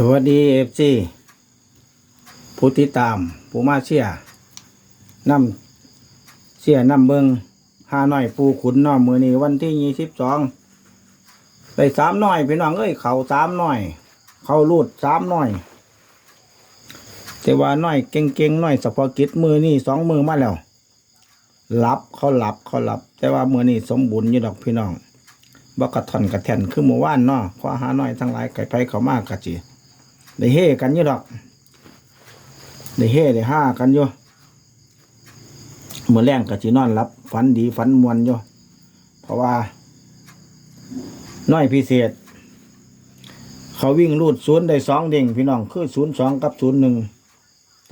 สวัสดีเอฟซีผู้ติดตามผู้มาเชียร์นำเชียร์นำเบิงหาหน่อยปูขุนน้อมือนี้วันที่ยี่สิบสองได้สามหน่อยพี่น้องเอ้ยเขาสามหน่อย เขารูดสามหน่อยแต่ว่าหน่อยเก่งๆหน่อยเฉพาะกิจมือนี่สองมือมาแล้วหลับเขาหลับเขาหลับ แต่ว่ามือนี่สมบูรณ์อยู่ดอกพี่น้องบ่กระท่อนกระแทนคือเมื่อวานเนาะขอหาหน่อยทั้งหลายไก่ไปเขามากกะจี ได้เฮกันอยู่ดอกได้เฮได้ห้ากันอยู่เมื่อแรงกะจีนอนรับฝันดีฝันมวนอยู่เพราะว่า น้อยพิเศษ เขาวิ่งรูดศูนย์ได้สองเด้งพี่น้องคือศูนย์สองกับศูนย์หนึ่ง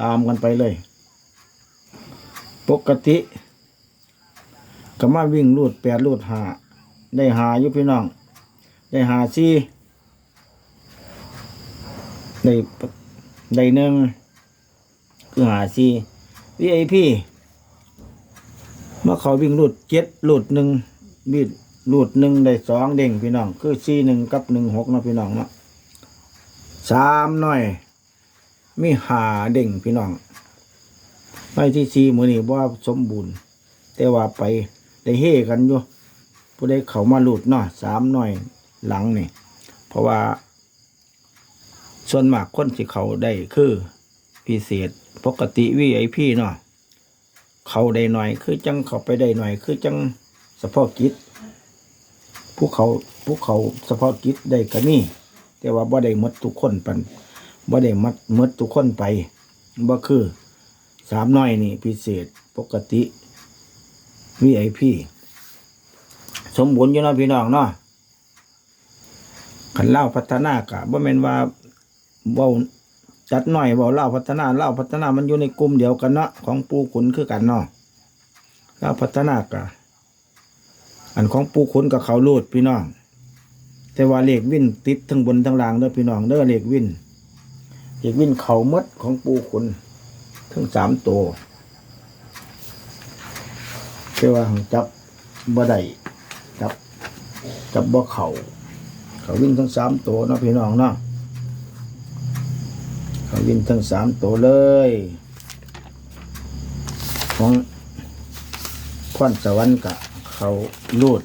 ตามกันไปเลย ปกติก็มาวิ่งรูดแปดรูดหาได้หาอยู่พี่น้อง ได้หาซี ได้ได้หนึ่งคือหาซีวีไอพีเมื่อเขาวิ่งรูดเจ็ดรูดหนึ่งบีดรูดหนึ่งได้สองเด้งพี่น้อง คือซีหนึ่งกับหนึ่งหกนะพี่น้องเนาะสามหน่อย มีหาเด้งพี่น้องไปที่ซีมือนี่ว่าสมบูรณ์ แต่ว่าไปได้เฮกันอยู่ผู้ได้เขามาหลุดเนาะสามหน่อยหลังนี่ เพราะว่า ส่วนมากคนที่เขาได้คือพิเศษปกติวีไอพีเนาะเขาได้หน่อย คือจังเขาไปได้หน่อย คือจังเฉพาะกิจผู้เขาผู้เขาเฉพาะกิจได้ก็มีแต่ว่าบ่ได้มดทุกคนปันบ่ได้มัดมดทุกคนไปบ่คือสามน้อยนี่พิเศษปกติวีไอพีสมบูรณ์อยู่เนาะพี่น้องเนาะขันเล่าพัฒนากะบ่แม่นว่า เว้าจัดหน่อยเว้าเล่าพัฒนาเล่าพัฒนามันอยู่ในกลุ่มเดียวกันเนาะของปูขุนคือกันเนาะเล่าพัฒนากะอันของปูขุนกับเขาลูดพี่น้อง แต่ว่าเลขวิ่นติดทั้งบนทั้งล่างเด้อพี่น้องเด้อเลขวิ่นเลขวิ่นเขามดของปูขุนทั้งสามตัวแต่ว่าจับบ่ได้จับจับบ่เขาเขาวิ่งทั้งสามตัวเนาะพี่น้องเนาะ เขาวิ่งทั้งสามตัวเลย ของควันสวรรค์กะเขาลูด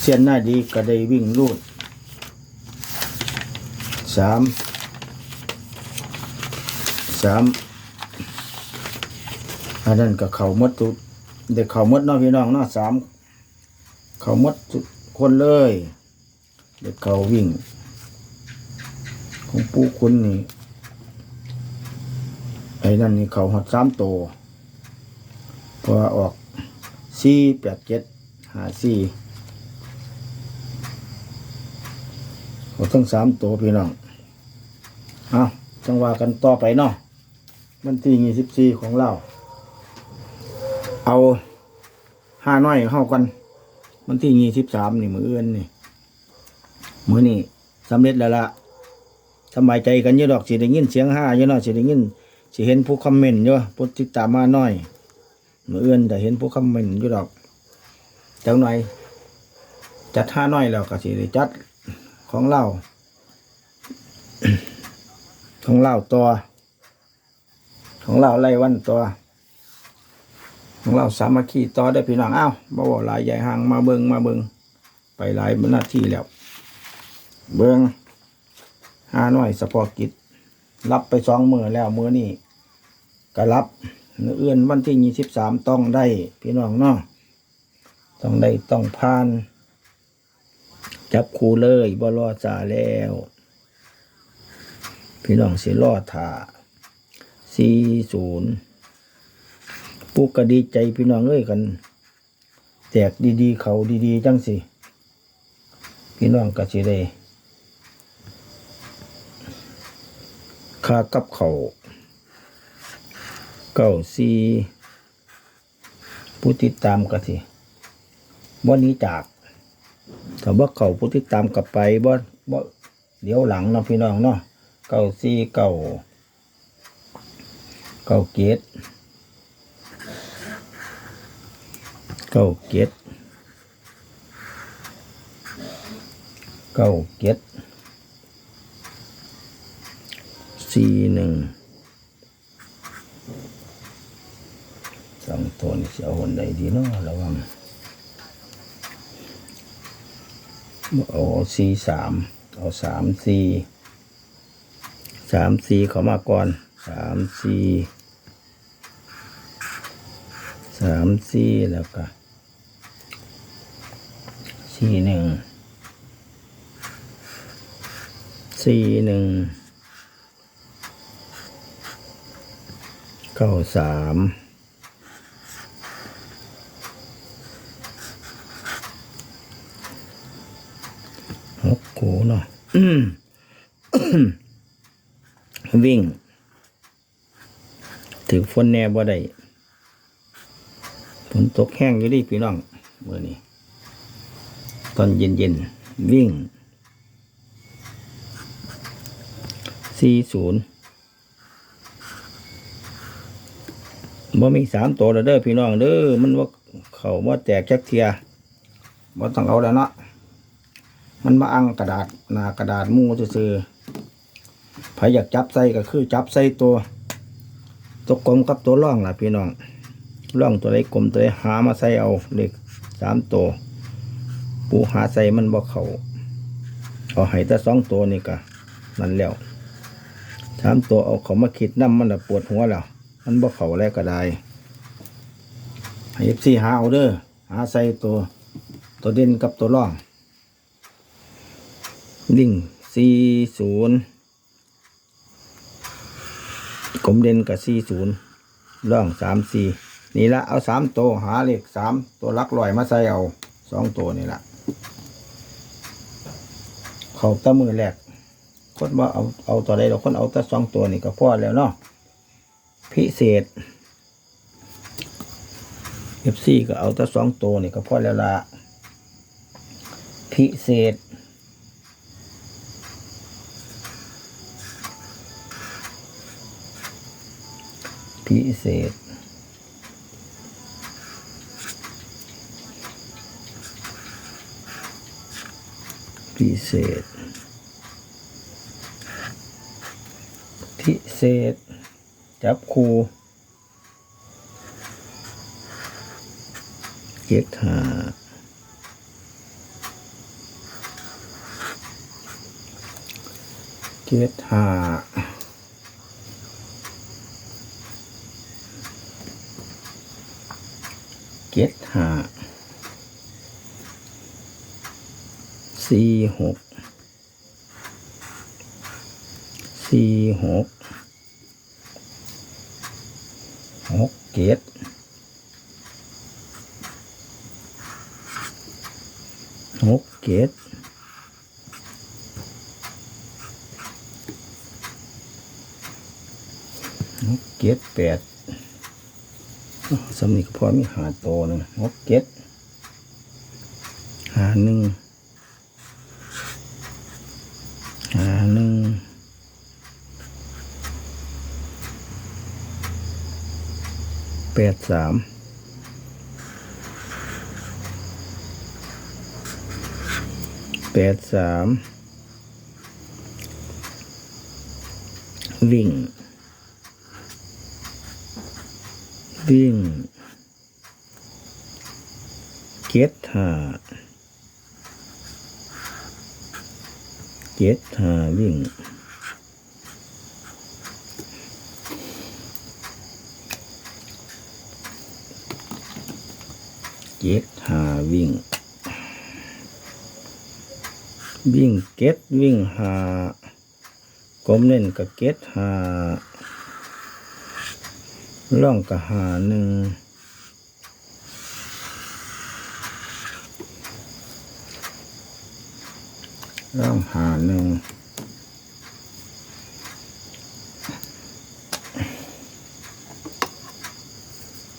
เสียนหน้าดีก็ได้วิ่งลูดสามสามอันนั้นก็เขามดตุเด็กเขามดเนาะพี่น้องเนาสามเขามดคนเลย เด็กเขาวิ่ง ของปูคุณนี่ ไอ้นั่นนี่เขาหดสามโตวเพราะออกสี่แปดเจ็ดหาสี่เขาทั้งสามตัวพี่น้อง เอาจังว่ากันต่อไปเนาะวันที่ยี่สิบสี่ของเรา เอาห้าน้อยเข้ากันวันที่ยี่สิบสามนี่มือเอื้อนนี่ มือนี่สำเร็จแล้วล่ะ สบายใจกันเยอะดอกสิได้ยินเสียงห้าเยอะเนาะสิได้ยินสิเห็นผู้คอมเมนต์เยอะผู้ติดตามมาน้อยมือเอื้อนแต่เห็นผู้คอมเมนต์อยู่ดอกจังหน่อยจัดห้าน้อยแล้วก็สิได้จัดของเราของเราตัว ของเราไล่วันตัว ของเราสามัคคีต่อได้พี่น้องอ้าวบ่าวหลายใหญ่ห่างมาเบิงมาเบิงไปหลายหน้าที่แล้ว เบิง ห้าน้อยสปอกิจรับไปสองมือแล้วมือนี่ก็รับมืออื่นวันที่ยี่สิบสามต้องได้พี่น้องเนาะต้องได้ต้องผ่าน จับคูเลยบ่รอจ่าแล้ว พี่น้องสิรอถ่าสี่ศูนย์ปูก็ดีใจพี่น้องเอ้ยกันแจกดีๆ เขาดีๆ จังสิ พี่น้องก็สิได้ ค่ากับเขาเก้าซีผู้ติดตามก็สิวันนี้จากถ้าว่าเขาผู้ติดตามกลับไปบ่บ่เดี๋ยวหลังเนาะพี่น้องเนาะเก้าซีเก้าเก้าเกตเก้าเก็ดเก้าเก็ด สี่หนึ่งสองตัวนี่เสียหนใดดีเนาะระวังเอาสี่สามเอาสามสี่สามสี่เขามาก่อนสามสี่สามสี่แล้วก็สี่หนึ่งสี่หนึ่ง เก้าสามหกโขเนาะอืมวิ่งถึงฝนแน่บ่ได้ฝนตกแห้งอยู่ดิพี่น้องเมื่อนี้ ตอนเย็นๆวิ่งสี่ศูนย์ บ่มีสามตัวแล้วเด้อพี่น้องเด้อมันว่าเขาว่าแตกจักเทียบ่ต้องเอาแล้วเนาะมันมาอังกระดาษหนากระดาษมูซื่อๆไผอยากจับใส่ก็คือจับใส่ตัวตัวกลมกับตัวร่องล่ะพี่น้องร่องตัวใดกลมตัวใดหามาใส่เอาเลขสามตัวปูหาใส่มันบ่เขาเอาให้แต่สองตัวนี่ก็นั่นแล้วสามตัวเอาเขามาคิดน้ำมันละปวดหัวแล้ว มันบ่เข่าแล้วก็ได้ห้เอฟซีหาเอาเด้อหาใส่ตัวตัวเด่นกับตัวร่องดิ่งสี่ศูนย์กลมเด่นกับสี่ศูนย์ร่องสามสี่นี่ละเอาสามตัวหาเลขสามตัวลักลอยมาใส่เอาสองตัวนี่ละเขาตะมือแรกคนว่าเอาเอาตัวใดเราคนเอาต่สองตัวนี่ก็พอแล้วเนาะ พิเศษเอฟซีก็เอาแต่สองตัวนี่ก็พอแล้วละพิเศษพิเศษพิเศษพิเศษ จับคูเก็กหาเก็กหาเก็กหาสี่หกสี่หก หกเจ็ดหกเจ็ดหกเจ็ดแปดสำนีก็พอมีหาโตหนึงหกเจ็ดหาหนึ่งหาหนึ่ง แปดสามแปดสามวิ่ง วิ่งเก็ดหาเก็ดหาวิ่ง จ็ดหาวิ่ง วิ่งเก็ดวิ่งหากลมเล่นกับเก็ดหาล่องกับหาหนึ่งล่องหาหนึ่ง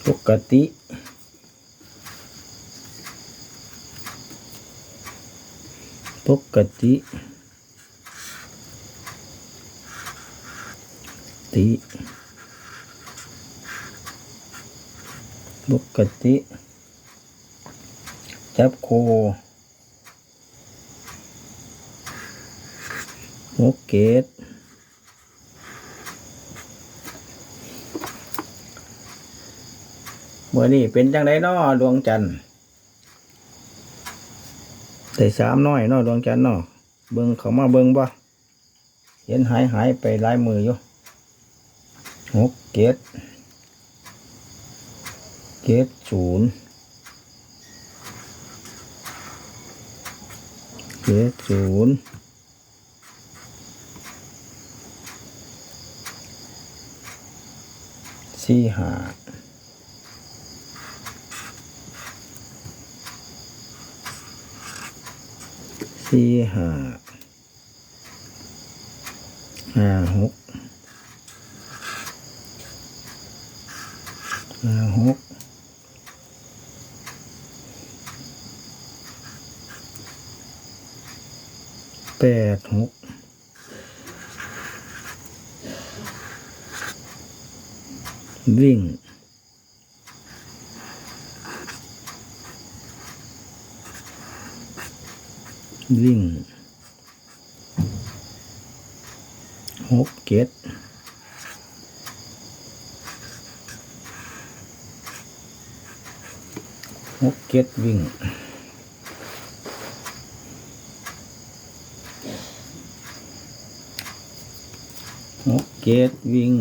ปกติ ปกติ ติปกติ จับโคโอเกตเมื่อนี้เป็นจังไรน้อดวงจันทร์ แต่สามน้อยน้อยดวงจันทร์น้อเบิ่งเขามาเบิ่งบ่เห็นหายหายไปหลายมืออยู่หกเกตเกตศูนย์เกตศูนย์สี่หา สี่ห้าห้าหกห้าหกแปดหกวิ่ง วิ่งหกเก็ดหกเก็ดวิ่งหกเก็ดวิ่ง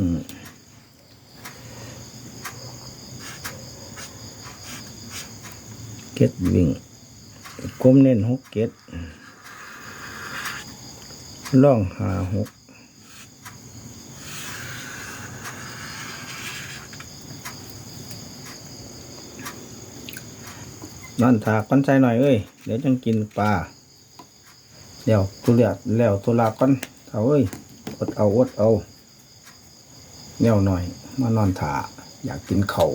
เก็ดวิ่งก้มเน้นหกเก็ด ล่องหาหกนั่นถากกันใส่หน่อยเอ้ย เดี๋ยวจังกินปลา เดี๋ยวตุเลียดแล้วตุลากันเอาเอ้ย อดเอาอดเอาแนวหน่อย มานอนถาอยากกินเขา่า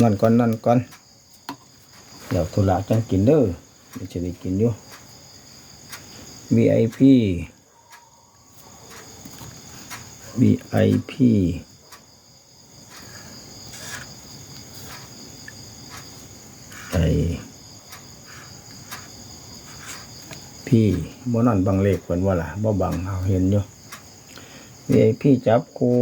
นอนก่อนนอนก่อนเดี๋ยวตุลาจังกินเด้อเดี๋ยวจะได้กินอยู่ VIP VIP ไอพี่บ่นั่นบังเลขเพิ่นว่าล่ะบ่บังเอาเห็นอยู่ VIP จับกู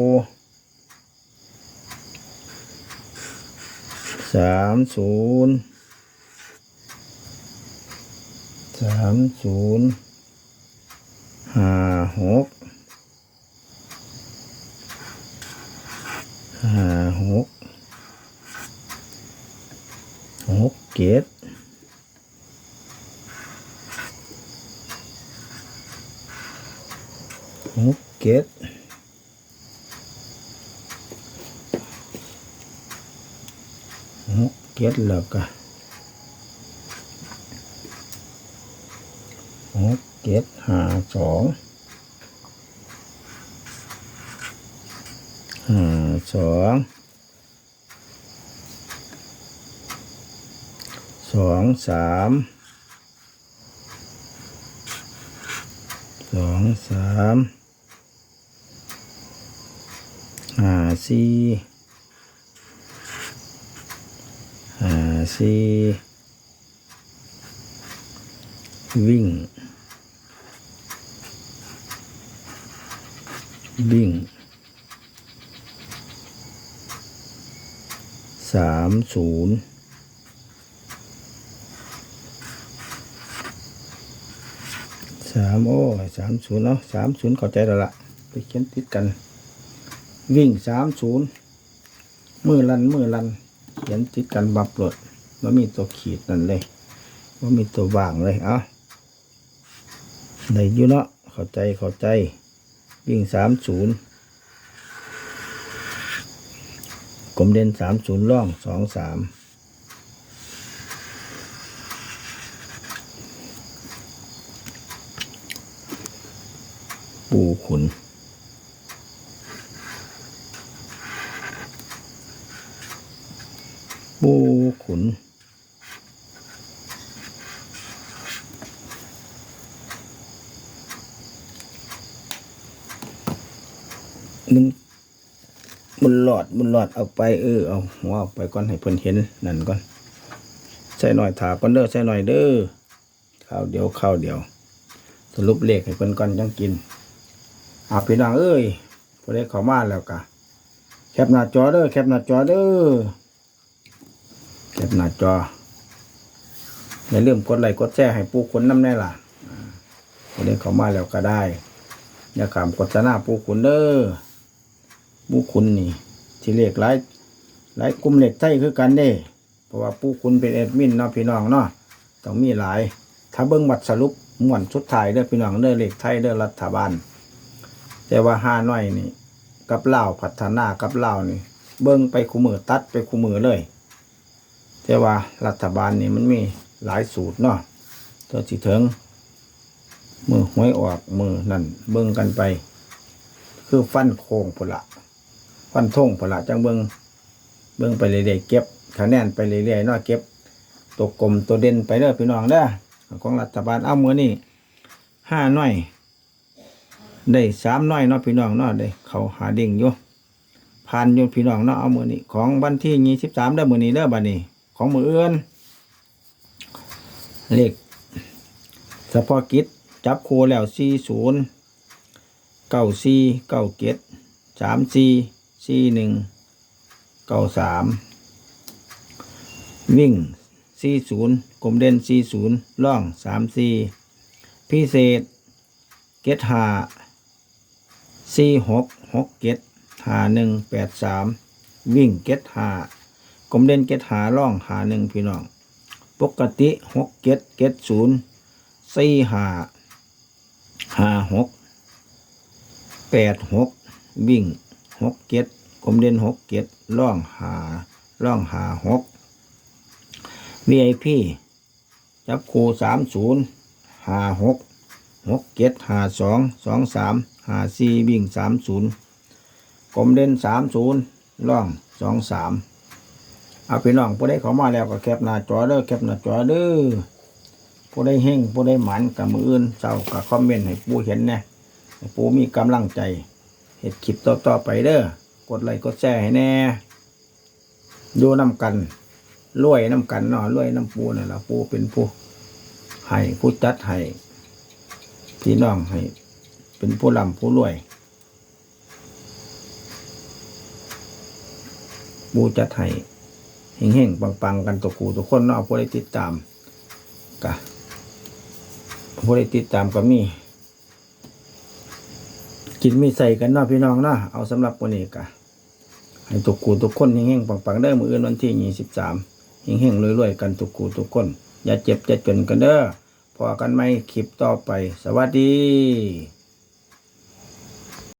สามศูนย์สามศูนย์ ห้าหกห้าหกหกเจ็ดหกเจ็ดหกเจ็ดแล้วก็ หกเจ็ดห้าสองห้าสองสองสามสองสามห้าสี่ห้าสี่วิ่ง วิ่งสามศูนย์สามโอ้สามศูนย์เนาะสามศูนย์เข้าใจแล้วละไปเขียนติดกัน วิ่งสามศูนย์มือลันมือลัน เขียนติดกันบับรถว่ามีตัวขีดนั่นเลยว่ามีตัวว่างเลยอะได้อยู่เนาะเข้าใจเข้าใจ วิ่งสามศูนย์กลมเด่นสามศูนย์ล่องสองสามปูขุนปูขุน มันมันหลอดมันหลอดเอาไปเออเอาหัวเอาไปก่อนให้เพิ่นเห็นนั่นก่อนใส่หน่อยถาก่อนเด้อใส่หน่อยเด้อข้าวเดียวข้าวเดียว สรุปเลขให้เพิ่นก่อนจังกินอาพี่น้องเอ้ยพอได้เข้ามาแล้วกะแคปหน้าจอเด้อแคปหน้าจอเด้อแคปหน้าจออย่าลืมกดไลค์กดแชร์ให้ผู้คนน้ำแน่ล่ะคนนี้เขามาแล้วก็ได้อย่าขามกดสนาผู้คุณเด้อ ผู้คุณนี่ที่เลขหลายหลายกลุ่มเลขไทยคือกันเด้ เพราะว่าผู้คุณเป็นแอดมินเนาะพี่น้องเนาะต้องมีหลาย ถ้าเบิ้งบัตรสรุปม่วนสุดไทยเด้อพี่น้องเด้อเลขไทยเด้อรัฐบาล แต่ว่าห้าน้อยนี่ กับเล่าพัฒนากับเล่านี่ เบิ้งไปคู่มือตัดไปคู่มือเลย แต่ว่ารัฐบาลนี่มันมีหลายสูตรเนาะตัวสิถึงมือหวยออกมือนั่นเบิ้งกันไป คือฟันโค้งพนละ ฟันทงพนละจังเบิ้งเบิ้งไปเรื่อยๆเก็บคะแนนไปเรื่อยๆนาะเก็บ ตัวกลมตัวเด่นไปเด้อพี่น้องเด้อของรัฐบาลเอามือนี่ห้าน้อย ได้สามน้อยเนาะพี่น้องเนาะได้เขาหาดิ่งอยู่ผ่านอยู่พี่น้องเนาะเอามือนี้ของวันที่ยี่สิบสามเด้อมือนี้เด้อบัดนี้ ของมือเอื่นเลขเฉพาะกิจจับโคแล้วสี่ศูนย์เก้าสี่เก้าเจ็ดสามสี่ สี่หนึ่งเก้าสามวิ่งสี่ศูนย์กลมเด่นสี่ศูนย์ล่องสามสี่พิเศษเกตหาสี่หกหกเกตหาหนึ่งแปดสามวิ่งเกตหากลมเด่นเกตหาล่องหาหนึ่งพี่น้อง ปกติหกเกตเกตศูนย์สี่หาหาหกแปดหกวิ่ง หกเกตกลมเด่นหกเกตล่องหาล่องหาหก VIP จับคูสามศูนย์หาหกหกเจ็ดหาสองสองสามหาสี่วิ่งสามศูนย์กลมเด่นสามศูนย์ล่องสองสามเอาพี่น้องผู้ใดเขามาแล้วก็แคปหน้าจอเด้อแคปหน้าจอเด้อผู้ใดเฮงผู้ใดหมันกับมืออื่นเจ้ากับคอมเมนต์ให้ปูเห็นน่ให้ปูมีกำลังใจ เห็ดคลิปต่อๆไปเด้อกดไลค์กดแชร์ให้แน่ดูน้ำกันรวยน้ำกันเนาะรวยน้ำปูนี่นละปูเป็นผู้ให้ผู้จัดให้พี่น้องให้ เป็นผู้ร่ำผู้รวยบูจัดให้เฮงๆปังๆ กันตัวกูทุกคนเนาะผู้ได้ติดตามกะผู้ได้ติดตามก็มี กินมีใส่กันเนาะพี่น้องเนาะเอาสำหรับวันนี้กะให้ตุกกูตุกคนเฮงๆปังๆได้มืออื่นวันที่ยี่สิบสามเฮงๆรวยๆกันตุกกูตุกคน อย่าเจ็บอย่าจนกันเด้อพอกันไหมคลิปต่อไป สวัสดี